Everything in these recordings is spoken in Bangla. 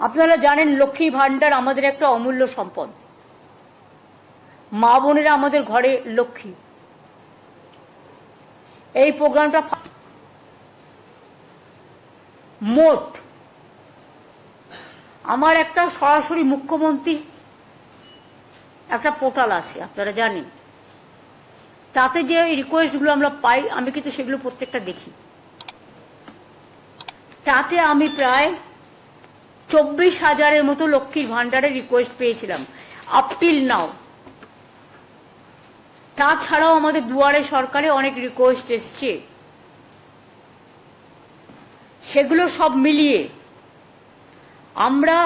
আপনারা জানেন লক্ষ্মী ভাণ্ডার আমাদের একটা অমূল্য সম্পদ। মা বোনেরা আমাদের ঘরে লক্ষ্মী। এই প্রোগ্রামটা মোট। আমার একটা সরাসরি মুখ্যমন্ত্রী একটা পোর্টাল আছে, আপনারা জানেন। তাতে যে রিকোয়েস্টগুলো আমরা পাই, আমি কিন্তু সেগুলো প্রত্যেকটা দেখি। তাতে আমি প্রায় চব্বিশ হাজারের মতো লক্ষ্মীর ভাণ্ডারের রিকোয়েস্ট পেয়েছিলাম। আপ টিল নাও তাছাড়াও আমাদের দুয়ারে সরকারে অনেক রিকোয়েস্ট এসছে। সেগুলো সব মিলিয়ে আমরা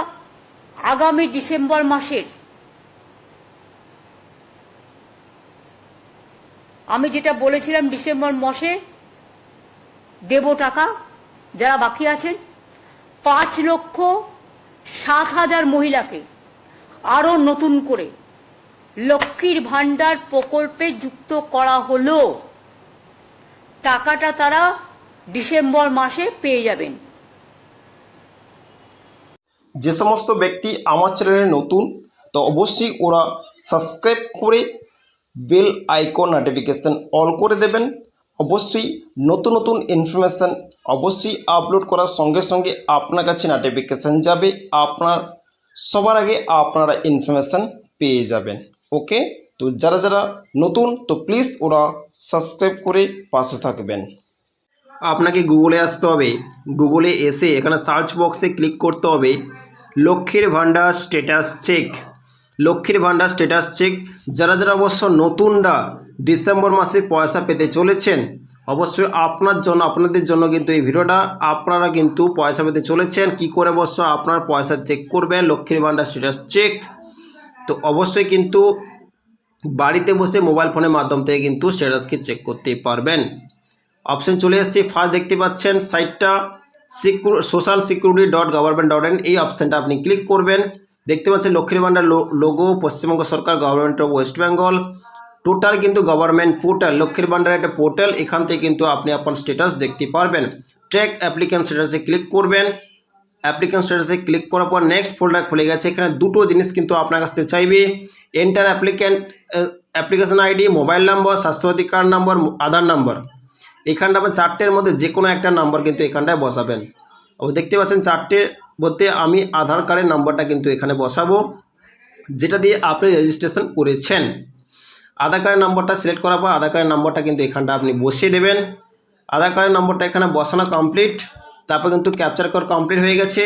আগামী ডিসেম্বর মাসের আমি যেটা বলেছিলাম ডিসেম্বর মাসে দেব টাকা, যারা বাকি আছেন, পাঁচ লক্ষ সাত হাজার মহিলাকে আরও নতুন করে লক্ষ্মীর ভাণ্ডার প্রকল্পে যুক্ত করা হলো। টাকাটা তারা ডিসেম্বর মাসে পেয়ে যাবেন। যে সমস্ত ব্যক্তি আমার চ্যানেলে নতুন, তো অবশ্যই ওরা সাবস্ক্রাইব করে বেল আইকন নোটিফিকেশান অল করে দেবেন। অবশ্যই নতুন নতুন ইনফরমেশান অবশ্যই আপলোড করার সঙ্গে সঙ্গে আপনার কাছে নোটিফিকেশান যাবে। আপনার, সবার আগে আপনারা ইনফরমেশান পেয়ে যাবেন। ওকে তো যারা যারা নতুন, তো প্লিজ ওরা সাবস্ক্রাইব করে পাশে থাকবেন। আপনাকে গুগলে আসতে হবে। গুগলে এসে এখানে সার্চ বক্সে ক্লিক করতে হবে। লক্ষ্মীর ভাণ্ডার স্ট্যাটাস চেক লক্ষ্মীর ভাণ্ডার স্ট্যাটাস চেক যারা যারা অবশ্য নতুনরা ডিসেম্বর মাসে পয়সা পেতে চলেছেন অবশ্যই আপনার জন্য, আপনাদের জন্য কিন্তু এই ভিডিওটা। আপনারা কিন্তু পয়সা পেতে চলেছেন, কি করে অবশ্য আপনার পয়সা চেক করবেন, লক্ষ্মীর ভাণ্ডার স্ট্যাটাস চেক তো অবশ্যই কিন্তু বাড়িতে বসে মোবাইল ফোনের মাধ্যম থেকে কিন্তু স্ট্যাটাসকে চেক করতে পারবেন। অপশন চলে এসেছে ফার্স্ট দেখতে পাচ্ছেন সাইটটা secure social security dot government dot in এই অপশানটা আপনি ক্লিক করবেন। দেখতে পাচ্ছেন লক্ষ্মীর ভাণ্ডার logo Paschimbanga Sarkar government of West Bengal total কিন্তু গভর্নমেন্ট পোর্টাল লক্ষ্মীর ভাণ্ডার একটা পোর্টাল এখান থেকে কিন্তু আপনি আপনার স্ট্যাটাস দেখতে পারবেন। ট্র্যাক অ্যাপ্লিকেন্ট স্ট্যাটাসে ক্লিক করবেন। অ্যাপ্লিকেন্ট স্ট্যাটাসে ক্লিক করার পর নেক্সট ফোল্ডার খুলে গেছে। এখানে দুটো জিনিস কিন্তু আপনার কাছ থেকে চাইবে। Enter applicant application ID mobile number Swasthyasathi card number Aadhaar number এখানটা আপনার চারটের মধ্যে যে কোনো একটা নম্বর কিন্তু এখানটায় বসাবেন। ও দেখতে পাচ্ছেন চারটে বলতে আমি আধার কার্ডের নম্বরটা কিন্তু এখানে বসাবো। যেটা দিয়ে আপনি রেজিস্ট্রেশন করেছেন। আধার কার্ডের নম্বরটা সিলেক্ট করার পর আধার কার্ডের নম্বরটা কিন্তু এখানটা আপনি বসিয়ে দেবেন। আধার কার্ডের নম্বরটা এখানে বসানো কমপ্লিট তারপর কিন্তু ক্যাপচার করা কমপ্লিট হয়ে গেছে।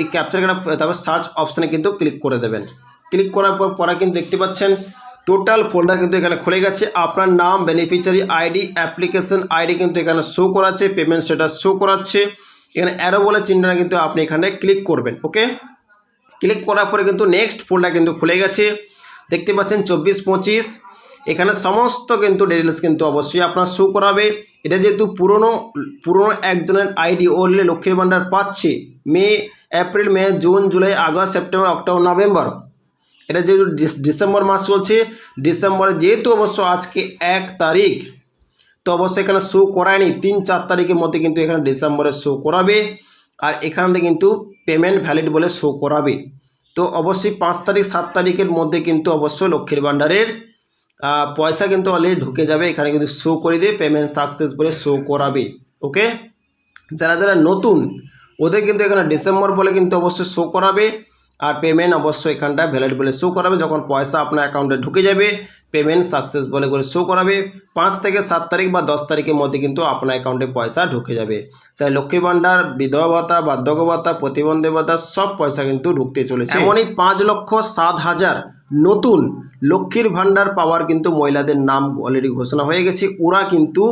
এই ক্যাপচার করা তারপর সার্চ অপশানে কিন্তু ক্লিক করে দেবেন। ক্লিক করার পর পরে কিন্তু দেখতে পাচ্ছেন টোটাল ফোল্ডার কিন্তু এখানে খুলে গেছে। আপনার নাম বেনিফিশিয়ারি আইডি অ্যাপ্লিকেশন আইডি কিন্তু এখানে শো করাচ্ছে পেমেন্ট স্ট্যাটাস শো করাচ্ছে। এখানে অ্যারো বলে চিহ্নটা কিন্তু আপনি এখানে ক্লিক করবেন ওকে ক্লিক করার পরে কিন্তু নেক্সট ফোল্ডার কিন্তু খুলে গেছে। দেখতে পাচ্ছেন, চব্বিশ পঁচিশ এখানে সমস্ত কিন্তু ডিটেলস কিন্তু অবশ্যই আপনার শো করাবে। এটা যেহেতু পুরনো পুরনো একজনের আইডি ওরলে লক্ষ্মীর ভাণ্ডার পাচ্ছে। May April May June July August September October November এটা যেহেতু ডিসেম্বর মাস চলছে, ডিসেম্বরে যেহেতু অবশ্য আজকে এক তারিখ, তো অবশ্যই এখানে শো করায়নি। তিন, চার তারিখের মধ্যে কিন্তু এখানে ডিসেম্বরে শো করাবে। আর এখান থেকে কিন্তু পেমেন্ট ভ্যালিড বলে শো করাবে। তো অবশ্যই পাঁচ তারিখ, সাত তারিখের মধ্যে কিন্তু অবশ্যই লক্ষ্মীর ভাণ্ডারের পয়সা কিন্তু অলরেডি ঢুকে যাবে এখানে কিন্তু শো করে দিয়ে পেমেন্ট সাকসেস বলে শো করাবে ওকে যারা যারা নতুন ওদের কিন্তু এখানে ডিসেম্বর বলে কিন্তু অবশ্যই শো করাবে আর পেমেন্ট অবশ্যই এখানটা ভ্যালিড বলে শো করাবে যখন পয়সা আপনার অ্যাকাউন্টে ঢুকে যাবে পেমেন্ট সাকসেস বলে করে শো করাবে পাঁচ থেকে সাত তারিখ বা দশ তারিখের মধ্যে কিন্তু আপনার অ্যাকাউন্টে পয়সা ঢুকে যাবে। চাই লক্ষ্মী ভাণ্ডার বিধবা ভাতা বার্ধক্য ভাতা প্রতিবন্ধী ভাতা সব পয়সা কিন্তু ঢুকতে চলেছে। এমনই পাঁচ লক্ষ সাত হাজার নতুন লক্ষ্মীর ভাণ্ডার পাওয়ার কিন্তু মহিলাদের নাম অলরেডি ঘোষণা হয়ে গেছে। ওরা কিন্তু,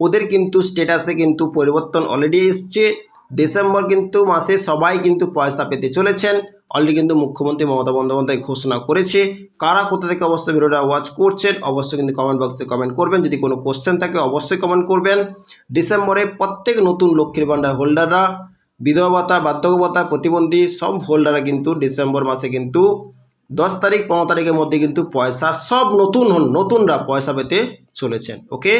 ওদের কিন্তু স্টেটাসে কিন্তু পরিবর্তন অলরেডি এসছে। ডিসেম্বর কিন্তু মাসে সবাই কিন্তু পয়সা পেতে চলেছেন। অলরেডি কিন্তু মুখ্যমন্ত্রী মমতা বন্দ্যোপাধ্যায় ঘোষণা করেছে। কারা কোথা থেকে অবশ্যই ভিডিওটা ওয়াচ করছেন, অবশ্যই কিন্তু কমেন্ট বক্সে কমেন্ট করবেন। যদি কোনো কোশ্চেন থাকে, অবশ্যই কমেন্ট করবেন। ডিসেম্বরে প্রত্যেক নতুন লক্ষ্মীর ভাণ্ডার হোল্ডাররা বিধবা ভাতা, বার্ধক্য ভাতা, প্রতিবন্ধী সব হোল্ডাররা কিন্তু ডিসেম্বর মাসে কিন্তু দশ তারিখ, পনেরো তারিখের মধ্যে কিন্তু পয়সা সব নতুন হন, নতুনরা পয়সা পেতে চলেছেন ওকে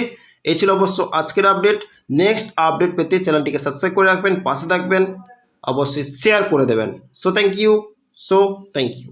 এই ছিল অবশ্য আজকের আপডেট নেক্সট আপডেট পেতে চ্যানেলটিকে সাবস্ক্রাইব করে রাখবেন, পাশে থাকবেন, অবশ্যই শেয়ার করে দেবেন। So thank you so thank you